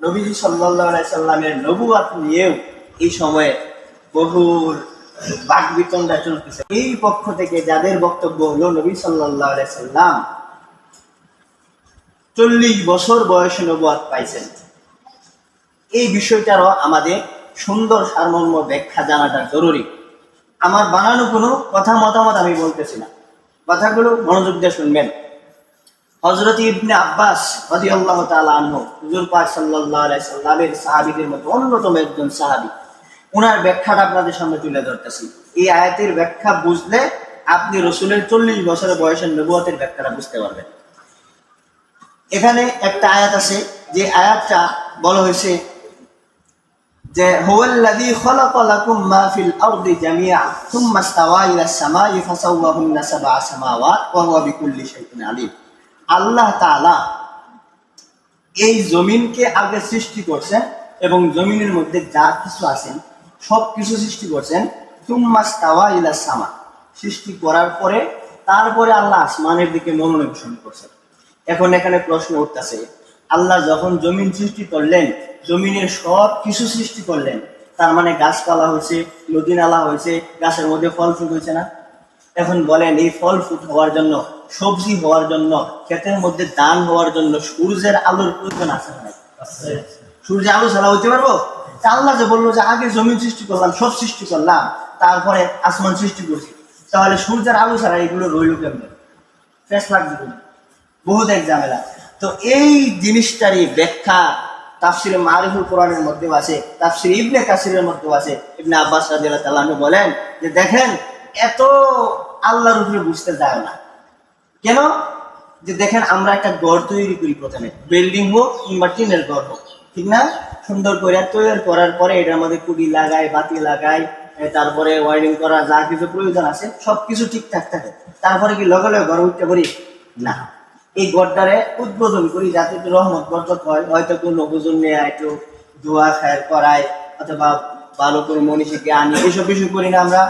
নবীজি সাল্লাহ সাল্লামের নবুয়াত নিয়েও এই সময়ে বহুর বাক বিতণ্ডা চলতেছে এই পক্ষ থেকে যাদের বক্তব্য হলো নবী সাল্লাহ সাল্লাম, চল্লিশ বছর বয়সে নবুয়াত পাইছেন। এই বিষয়টারও আমাদের সুন্দর সারমর্ম ব্যাখ্যা জানাটা জরুরি। আমার বানানো কোনো কথা মতামত আমি বলতেছি না। কথাগুলো মনোযোগ দিয়ে শুনবেন। হজরত ইবনে আব্বাস তাআলা আনহু, হুজুর পাক আলাইহি সাল্লামের সাহাবীদের অন্যতম একজন সাহাবী। ব্যাখ্যাটা আপনাদের সামনে তুলে ধরতেছি। এই আয়াতের ব্যাখ্যা বুঝলে আপনি রসুলের চল্লিশ বছরের বয়সের নবুয়তের ব্যাখ্যাটা বুঝতে পারবেন। এখানে একটা আয়াত আছে, যে আয়াতটা বলা হয়েছে যে হুয়াল্লাযী খালাকা লাকুম মা ফিল আরদি থুম্মা ইস্তাওয়া ইলাস সামাই ফাসাওয়াহুন্না সাবআ সামাওয়াত, ওয়া হুয়া বিকুল্লি শাইইন আলিম। আল্লাহ এই জমিনকে আগে সৃষ্টি করছেন এবং জমিনের মধ্যে যা কিছু আছেন সব কিছু সৃষ্টি করছেন। ইলাস সামা। সৃষ্টি করার পরে, তারপরে আল্লাহ আসমানের দিকে মনোনিবেশন করছেন। এখন এখানে প্রশ্ন উঠতেছে, আল্লাহ যখন জমিন সৃষ্টি করলেন, জমিনের সব কিছু সৃষ্টি করলেন, তার মানে গাছপালা হয়েছে নদী নালা হয়েছে, গাছের মধ্যে ফল ফুল হয়েছে না? এখন বলেন, এই ফল ফুট হওয়ার জন্য, সবজি হওয়ার জন্য, ক্ষেতের মধ্যে ধান হওয়ার জন্য সূর্যের আলোর প্রয়োজন আছে সূর্যের আলো ছাড়া হইতে পারব? আল্লাহ যে বলল যে, আগে জমিন সৃষ্টি করলাম, সব সৃষ্টি করলাম, তারপরে আসমান সৃষ্টি করছি। তাহলে সূর্যের আলো ছাড়া এগুলো রইল কেমন? ফ্রেশ লাগবে? বহুত এক ঝামেলা। তো এই জিনিসটারই ব্যাখ্যা তাফসিরে মারিফুল কোরআনের মধ্যেও আছে, তাফসির ইবনে কাসিরের মধ্যেও আছে। ইবনে আব্বাস রাদিয়াল্লাহু তাআলা বলেন যে, দেখেন এত আল্লাহর উপরে বুঝতে যায় না। কেন? যে দেখেন আমরা একটা গড় তৈরি করি প্রথমে। বিল্ডিং হোক কিংবা টিনের ঘর হোক, ঠিক না? সুন্দর করে তৈরি করার পরে এটার মধ্যে কুড়ি লাগাই বাতি লাগাই তারপরে ওয়ারিং করা, যা কিছু প্রয়োজন আছে সব কিছু ঠিকঠাক থাকে। তারপরে কি লগে লগে ঘর উঠতে পারি? না। এই গড়টারে উদ্বোধন করি যাতে একটু রহমত, বরকত হয়। হয়তো কোনো হুজুর নিয়ে একটু দোয়া খায় করায়, অথবা ভালো করে মনীষীকে আনি। এসব কিছু করি না আমরা।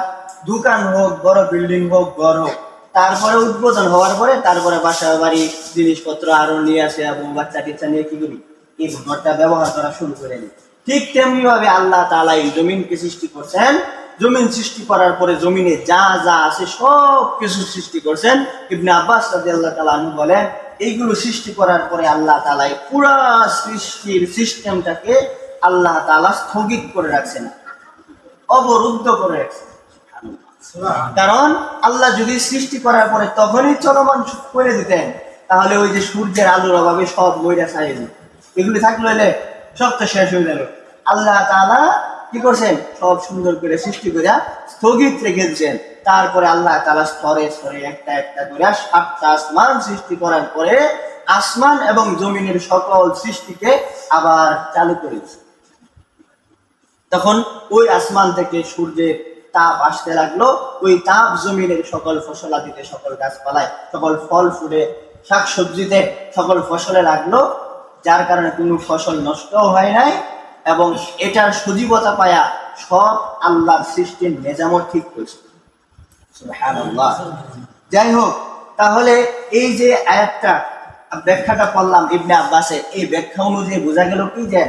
দোকান হোক, বড় বিল্ডিং হোক, ঘর হোক, তারপরে উদ্বোধন হওয়ার পরে তারপরে বাসা বাড়ি জিনিসপত্র আরও নিয়ে আসে এবং বাচ্চা টিচ্চা নিয়ে কি করি? এই ঘরটা ব্যবহার করা শুরু করে দিই। ঠিক তেমনি ভাবে আল্লাহ তাআলা এই জমিনকে সৃষ্টি করছেন। জমিন সৃষ্টি করার পরে জমিনে যা যা আছে সব কিছু সৃষ্টি করছেন। ইবনে আব্বাস রাদিয়াল্লাহু তাআলা আনহু বলেন, এইগুলো সৃষ্টি করার পরে আল্লাহ তালাই পুরা সৃষ্টির সিস্টেমটাকে আল্লাহ তালা স্থগিত করে রাখছেন। অবরুদ্ধ করে রাখছেন। কারণ আল্লাহ যদি সৃষ্টি করার পরে তখনই চলমান করে দিতেন, তাহলে ওই যে সূর্যের আলোর অভাবে সব ময়রা ছাড়িয়ে এগুলি থাকল এলে সব তো শেষ হয়ে গেল। আল্লাহ তাআলা কি করছেন? সব সুন্দর করে সৃষ্টি করে স্থগিত রেখে দিচ্ছেন তারপরে আল্লাহ তাআলা স্তরে স্তরে একটা একটা করে সাতটা আসমান সৃষ্টি করার পরে আসমান এবং জমিনের সকল সৃষ্টিকে আবার চালু করেছে তখন ওই আসমান থেকে সূর্যের তাপ আসতে লাগল। ওই তাপ জমিনের সকল ফসলাদিতে সকল গাছপালায়, সকল ফল ফুলে শাক সবজিতে সকল ফসলে লাগল। যার কারণে কোনো ফসল নষ্টও হয় নাই এবং এটার সজীবতা পায়া সব আল্লাহর সৃষ্টির মেজামত ঠিক করেছে যাই হোক, তাহলে এই যে আয়াতটা, ব্যাখ্যাটা করলাম ইবনে আব্বাসে, এই ব্যাখ্যা অনুযায়ী বোঝা গেল কি যে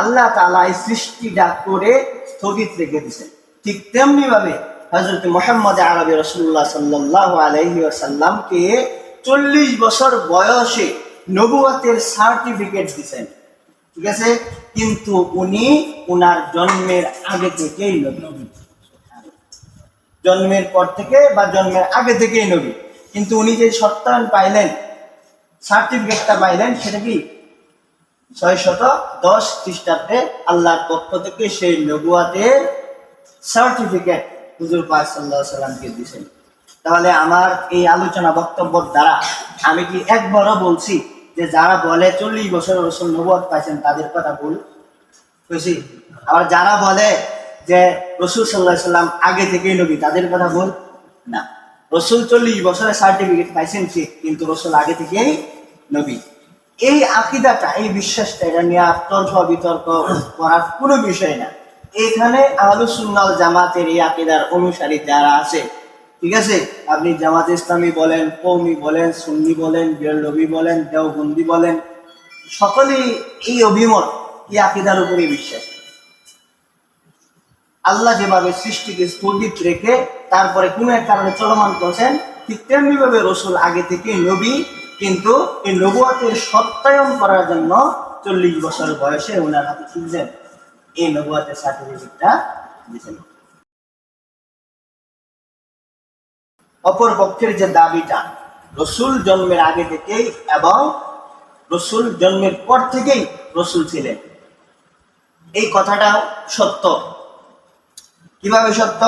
আল্লাহ তাআলা এই সৃষ্টিটা করে স্থগিত রেখে দিয়েছেন। ঠিক তেমনি ভাবে হযরত মুহাম্মদ আরবি রাসূলুল্লাহ সাল্লাল্লাহু আলাইহি ওয়াসাল্লামকে চল্লিশ বছর বয়সে নবুয়তের সার্টিফিকেট দিচ্ছেন ঠিক আছে? কিন্তু উনি উনার জন্মের আগে থেকেই নবী। জন্মের পর থেকে বা জন্মের আগে থেকেই নবী। কিন্তু উনি যে সত্যায়ন পাইলেন, সার্টিফিকেটটা পাইলেন, সেটা কি? ছয় শত দশ খ্রিস্টাব্দে আল্লাহর পক্ষ থেকে সেই নবুয়াতের সার্টিফিকেট হুজুর পাক সাল্লাহ সাল্লামকে দিয়েছেন। তাহলে আমার এই আলোচনা বক্তব্যের দ্বারা আমি কি একবারও বলছি যে যারা বলে চল্লিশ বছর রসুল নবুয়াত পাইছেন, তাদের কথা ভুল বুঝছি? আবার যারা বলে যে রসুল সাল্লাহ সাল্লাম আগে থেকেই নবী, তাদের কথা ভুল না। রসুল চল্লিশ বছরের সার্টিফিকেট পাইছেন ঠিক, কিন্তু রসুল আগে থেকেই নবী। এই আকিদাটা, এই বিশ্বাসটা এটা নিয়ে তর্ক বিতর্ক করার কোনো বিষয় না। এখানে আহলুসুন্নাল জামাতের এই আকিদার অনুসারী যারা আছে, ঠিক আছে? আপনি জামাত ইসলামী বলেন কৌমি বলেন, সুন্নি বলেন, বেরলবি বলেন, দেওবন্দি বলেন, সকলেই এই অভিমত, এই আকিদার উপরে বিশ্বাস। আল্লাহ যেভাবে সৃষ্টিকে স্থগিত রেখে তারপরে কোনো এক কারণে চলমান করছেন, ঠিক তেমনি ভাবে রসুল আগে থেকে নবী, কিন্তু এই নবুয়াকে সত্যায়ন করার জন্য চল্লিশ বছর বয়সে ওনার হাতে শিখছেন এই নবুয়াতের সার্টিফিকেটটা দিয়েছেন অপর পক্ষের যে দাবিটা, রসুল জন্মের আগে থেকেই এবং রসুল জন্মের পর থেকেই রসুল ছিলেন। এই কথাটাও সত্য। কীভাবে সত্য?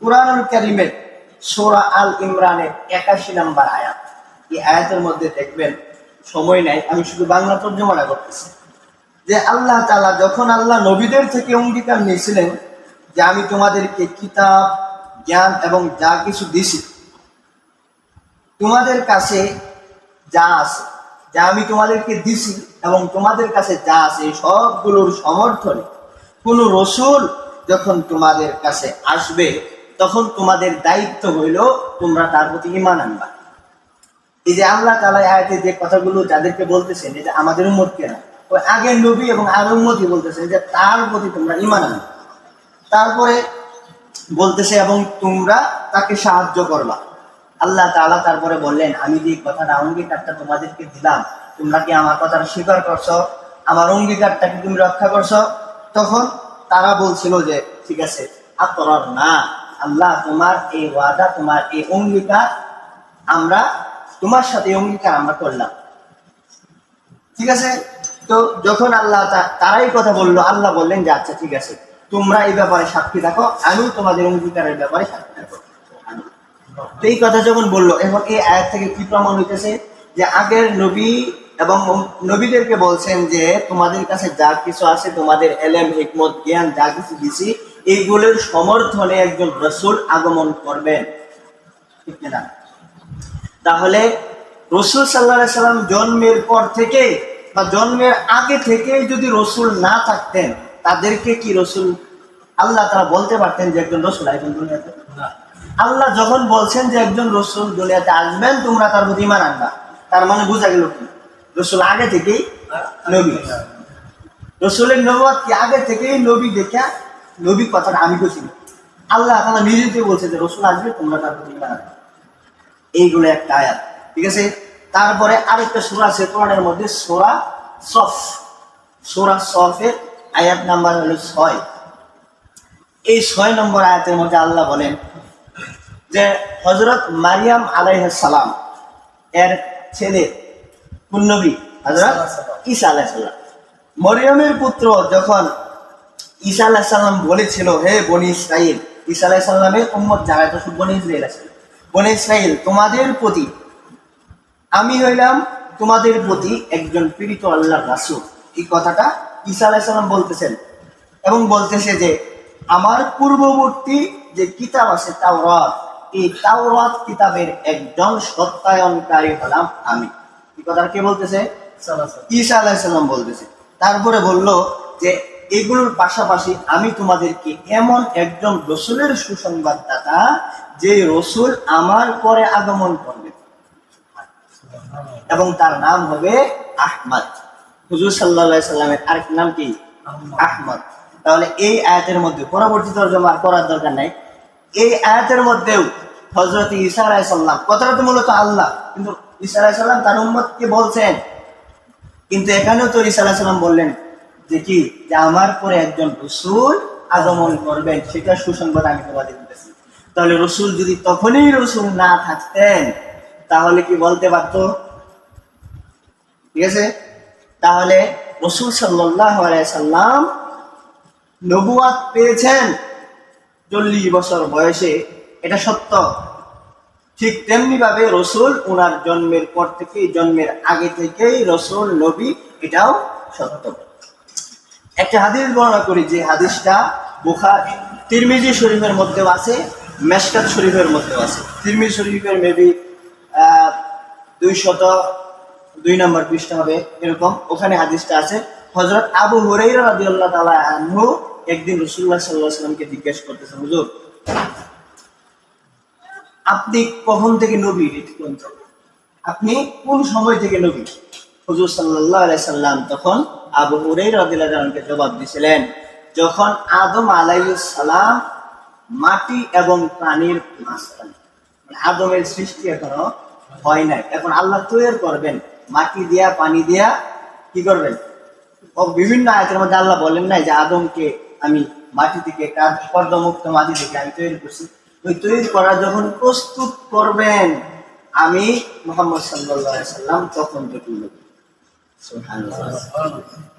কুরআনুল কারিমের সূরা আল ইমরানের একাশি নাম্বার আয়াত। এই আয়াতের মধ্যে দেখবেন, সময় নাই, আমি শুধু বাংলা তর্জমাটা করতেছি। যে আল্লাহ তাআলা যখন আল্লাহ নবীদের থেকে অঙ্গীকার নিয়েছিলেন যে আমি তোমাদেরকে কিতাব, জ্ঞান এবং যা কিছু দিছি তোমাদের কাছে যা আছে, যা আমি তোমাদেরকে দিছি এবং তোমাদের কাছে যা আছে সবগুলোর সমর্থনে কোন রসুল যখন তোমাদের কাছে আসবে, তখন তোমাদের দায়িত্ব হইল তোমরা তার প্রতি ইমান আনবা। এই যে আল্লাহ তালা আয়াতে যে কথাগুলো যাদেরকে বলতেছেন, এটা আমাদের মধ্যে না। ওই আগের নবী এবং আর উম্মতই বলতেছেন যে তার প্রতি তোমরা ইমান আনবা তারপরে বলতেছে, এবং তোমরা তাকে সাহায্য করবা। আল্লাহ তাআলা তারপরে বললেন, আমি যে কথাটা অঙ্গীকারটা তোমাদেরকে দিলাম, তোমরা কি আমার কথাটা স্বীকার করছ? আমার অঙ্গীকারটা কি তুমি রক্ষা করছ? তখন তারা বলছিল যে, ঠিক আছে আপনার না। আল্লাহ তোমার এই ওয়াদা, তোমার এই অঙ্গীকার, আমরা তোমার সাথে অঙ্গীকার আমরা করলাম। ঠিক আছে? তো যখন আল্লাহ তারাই কথা বলল, আল্লাহ বললেন যে আচ্ছা ঠিক আছে। তোমরা এই ব্যাপারে সাক্ষী থাকো। আমি তোমাদের অঙ্গীকারের ব্যাপারে সাক্ষী থাকো তো এই কথা যখন বলল, এখন এই আয়াত থেকে কি প্রমাণ হইতেছে? যে আগের নবী এবং নবীদেরকে বলছেন যে, তোমাদের কাছে যা কিছু আছে, তোমাদের এলেম, হিকমত, জ্ঞান, যা কিছু দিছি, এইগুলোর সমর্থনে একজন রসুল আগমন করবেন। ঠিক না তাহলে রসুল সাল্লাহ সাল্লাম জন্মের পর থেকে বা জন্মের আগে থেকে যদি রসুল না থাকতেন তাদেরকে কি রসুল আল্লাহ তারা বলতে পারতেন যে একজন রসুল একজন দুনিয়াতে? আল্লাহ যখন বলছেন যে একজন রসুল দুনিয়াতে আসবেন তোমরা তার প্রতি ইমান আনবা। তার মানে বোঝা গেল কি? রসুল আগে থেকেই নবী। রসুলের নবাদ কি? আগে থেকেই নবী দেখা নবী কথাটা আমি বলছি আল্লাহ তালা নিজেকে বলছে যে রসুল আসবে তোমরা তার প্রতি ইমান আনবা। এইগুলো একটা আয়াত। ঠিক আছে? তারপরে আরেকটা সোরা আছে, কোরআনের মধ্যে সোরা সফ। সোরা সফের আয়াত নাম্বার হলো ছয়। এই ছয় নম্বর আয়াতের মধ্যে আল্লাহ বলেন যে হজরত মারিয়াম আলাইহাসালাম এর ছেলে, পুণ্যবী হজরত ঈসা আলাইসাল্লাম মরিয়মের পুত্র যখন ঈসা আলাইসাল্লাম বলেছিল, হে বনি ইসরাইল ঈসা আলাইসাল্লামের উম্মত যারা তো বনি ইসরাইল আছে। বনি ইসরাইল তোমাদের প্রতি আমি হইলাম তোমাদের প্রতি একজন পীড়িত আল্লাহ রাসূল। এই কথাটা ঈসা আলাইসাল্লাম বলতেছেন এবং বলতেছে যে, আমার পূর্ববর্তী যে কিতাব আছে তাওরাত, এই তাওরাত কিতাবের একজন সত্যায়নকারী হলাম আমি। এই কথাটা কে বলতেছে? ঈসা আলাইসাল্লাম বলতেছে। তারপরে বলল যে, এগুলোর পাশাপাশি আমি তোমাদেরকে এমন একজন রসুলের সুসংবাদদাতা যে রসুল আমার পরে আগমন করবে। এবং তার নাম হবে আহমদ। হুজুর সাল্লাহ সাল্লামের আরেক নাম কি? আহমদ। তাহলে এই আয়াতের মধ্যে পরবর্তী তর্জমা করার দরকার নাই। এই আয়াতের মধ্যেও হজরত ঈসা আলাইসাল্লাম কথাটা তো মূলত আল্লাহ, কিন্তু ঈসা আলাইসাল্লাম তার উম্মতকে বলছেন। কিন্তু এখানেও তো ঈসা আলাইসাল্লাম বললেন যে কি? যে আমার পরে একজন রসুল আগমন করবেন, সেটা সুসংবাদ আমি তোমাদের দিতেছি। তাহলে রসুল যদি তখনই রসুল না থাকতেন, তাহলে কি বলতে পারতো? ঠিক আছে? তাহলে রসুল সাল্লাম নবুয়াত পেয়েছেন চল্লিশ বছর বয়সে। এটা সত্য। ঠিক তেমনি ভাবে রসুল ওনার জন্মের পর থেকে জন্মের আগে থেকেই রসুল, নবী এটাও সত্য। একটা হাদিস বর্ণনা করি যে হাদিসটা বুখার, তিরমিজি শরীফের মধ্যেও আছে, মেশকাত শরীফের মধ্যেও আছে। তিরমিজি শরীফের মেবি দুই শত দুই নম্বর পৃষ্ঠা হবে এরকম। ওখানে হাদিসটা আছে হজরত আবু হুরাইরা রাদিয়াল্লাহু তাআলা আনহু একদিন রাসূলুল্লাহ সাল্লাল্লাহু আলাইহি সাল্লামকে জিজ্ঞেস করতেছেন, হুজুর, আপনি কখন থেকে নবী? কোন আপনি কোন সময় থেকে নবী? হুজুর আলাইহি সাল্লাম তখন আবু হুরাই রদিল্লাহকে জবাব দিয়েছিলেন যখন আদম সালাম মাটি এবং প্রাণীর মাঝখানে মানে আদমের সৃষ্টি এখনও হয় নাই। এখন আল্লাহ তৈরি করবেন। মাটি দিয়া, পানি দিয়া কি করবেন? বিভিন্ন আয়াতের মধ্যে আল্লাহ বলেন নাই যে আদমকে আমি মাটি থেকে পর্দমুক্ত মাটি থেকে আমি তৈরি করছি। ওই তৈরি করা যখন প্রস্তুত করবেন, আমি মোহাম্মদ সাল্লাহ সাল্লাম তখন সুবহানাল্লাহ।